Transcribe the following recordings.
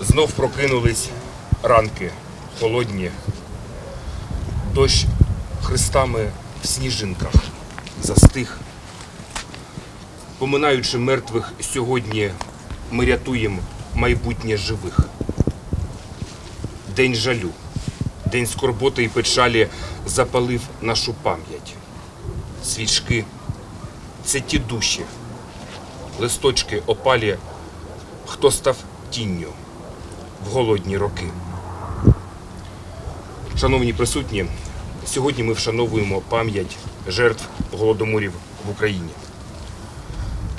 Знов прокинулись ранки холодні, дощ хрестами в сніжинках застиг. Поминаючи мертвих сьогодні, ми рятуємо майбутнє живих. День жалю, день скорботи і печалі запалив нашу пам'ять. Свічки це ті душі, листочки опалі, хто став тінню в голодні роки. Шановні присутні, сьогодні ми вшановуємо пам'ять жертв голодоморів в Україні.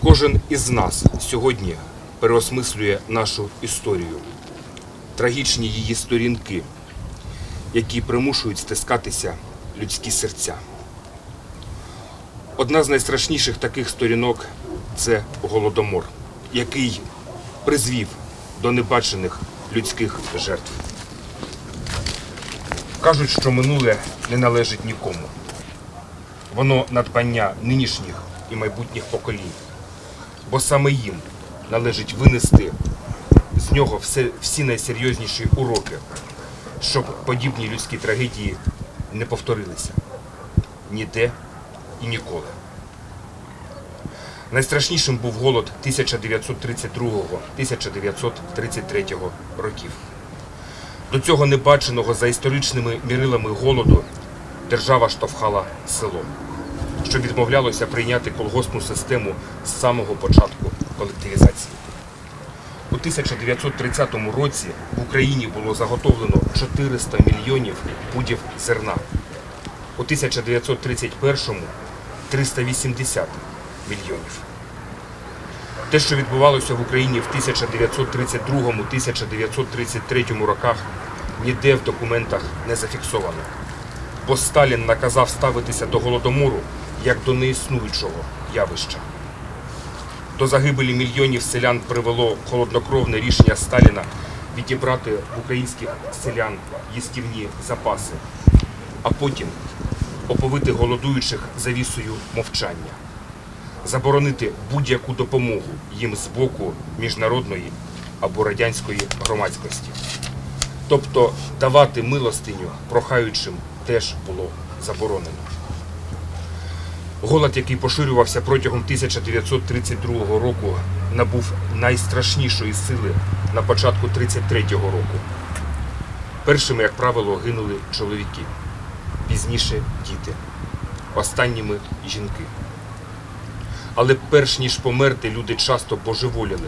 Кожен із нас сьогодні переосмислює нашу історію, трагічні її сторінки, які примушують стискатися людські серця. Одна з найстрашніших таких сторінок це голодомор, який призвів до небачених людських жертв. Кажуть, що минуле не належить нікому. Воно надбання нинішніх і майбутніх поколінь. Бо саме їм належить винести з нього все, всі найсерйозніші уроки, щоб подібні людські трагедії не повторилися ніде і ніколи. Найстрашнішим був голод 1932-1933 років. До цього небаченого за історичними мірилами голоду держава штовхала село, що відмовлялося прийняти колгоспну систему з самого початку колективізації. У 1930 році в Україні було заготовлено 400 мільйонів пудів зерна. У 1931 – 380 мільйонів. Те, що відбувалося в Україні в 1932-1933 роках, ніде в документах не зафіксовано. Бо Сталін наказав ставитися до голодомору як до неіснуючого явища. До загибелі мільйонів селян привело холоднокровне рішення Сталіна відібрати в українських селян їстівні запаси, а потім оповити голодуючих завісою мовчання заборонити будь-яку допомогу їм з боку міжнародної або радянської громадськості. Тобто давати милостиню прохаючим теж було заборонено. Голод, який поширювався протягом 1932 року, набув найстрашнішої сили на початку 1933 року. Першими, як правило, гинули чоловіки, пізніше діти, останніми жінки. Але перш ніж померти, люди часто божеволіли,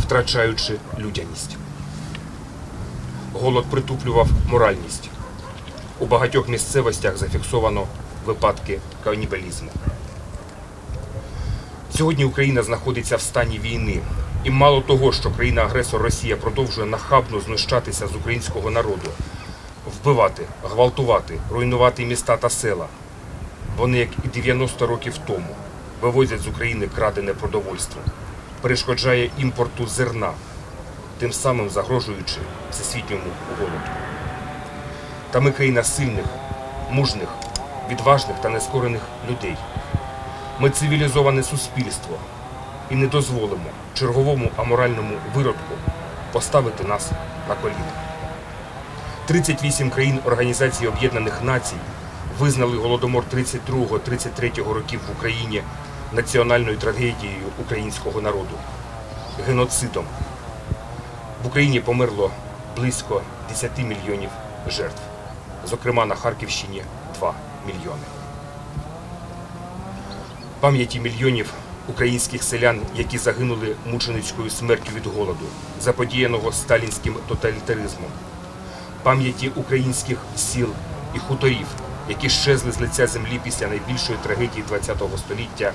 втрачаючи людяність. Голод притуплював моральність. У багатьох місцевостях зафіксовано випадки канібалізму. Сьогодні Україна знаходиться в стані війни. І мало того, що країна-агресор Росія продовжує нахабно знущатися з українського народу, вбивати, гвалтувати, руйнувати міста та села. Вони, як і 90 років тому, вивозять з України крадене продовольство, перешкоджає імпорту зерна, тим самим загрожуючи всесвітньому голоду. Та ми країна сильних, мужних, відважних та нескорених людей. Ми цивілізоване суспільство і не дозволимо черговому аморальному виродку поставити нас на коліна. 38 країн Організації Об'єднаних Націй визнали голодомор 32-33 років в Україні національною трагедією українського народу, геноцидом. В Україні померло близько 10 мільйонів жертв, зокрема на Харківщині 2 мільйони. Пам'яті мільйонів українських селян, які загинули мученицькою смертю від голоду, заподіяного сталінським тоталітаризмом, пам'яті українських сіл і хуторів, які щезли з лиця землі після найбільшої трагедії ХХ століття,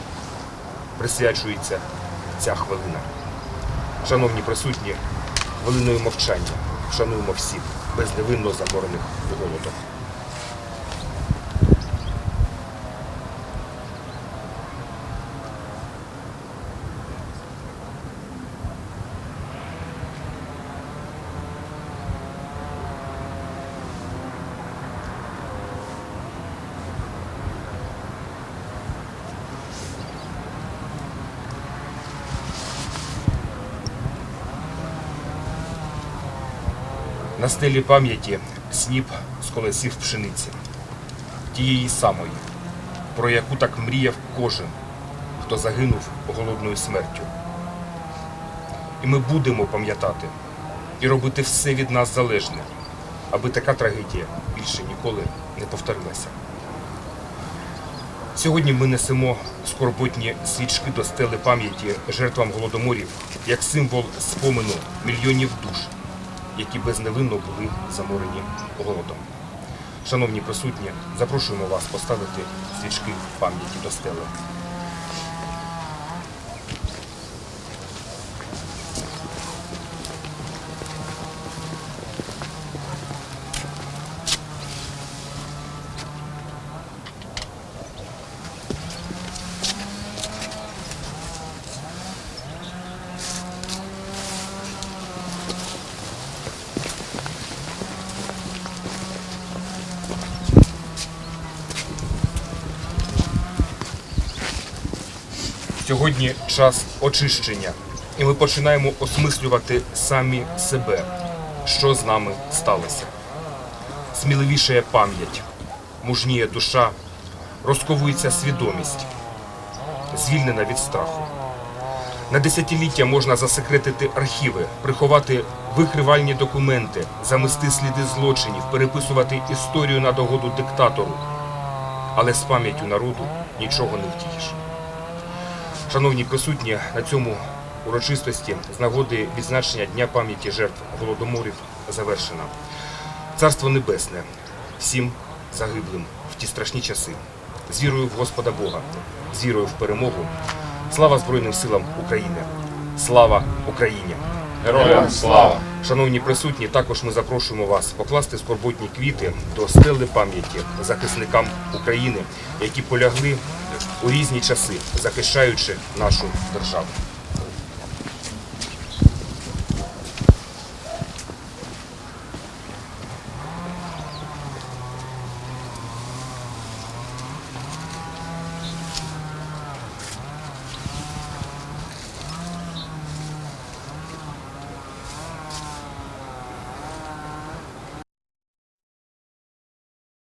присвячується ця хвилина. Шановні присутні, хвилиною мовчання вшануємо всіх безневинно заморених голодом. На стелі пам'яті сніп з колесів пшениці, тієї самої, про яку так мріяв кожен, хто загинув голодною смертю. І ми будемо пам'ятати і робити все від нас залежне, аби така трагедія більше ніколи не повторилася. Сьогодні ми несемо скорботні свічки до стели пам'яті жертвам голодоморів як символ спомену мільйонів душ, які безневинно були заморені голодом. Шановні присутні, запрошуємо вас поставити свічки пам'яті до стели. Сьогодні час очищення, і ми починаємо осмислювати самі себе, що з нами сталося. Сміливішає пам'ять, мужніє душа, розковується свідомість, звільнена від страху. На десятиліття можна засекретити архіви, приховати викривальні документи, замести сліди злочинів, переписувати історію на догоду диктатору. Але з пам'яттю народу нічого не втієш. Шановні присутні, на цьому урочистості з нагоди відзначення Дня пам'яті жертв голодоморів завершена. Царство Небесне всім загиблим в ті страшні часи. З вірою в Господа Бога, з вірою в перемогу. Слава Збройним силам України! Слава Україні! Героям слава! Шановні присутні, також ми запрошуємо вас покласти скорботні квіти до стели пам'яті захисникам України, які полягли у різні часи, захищаючи нашу державу.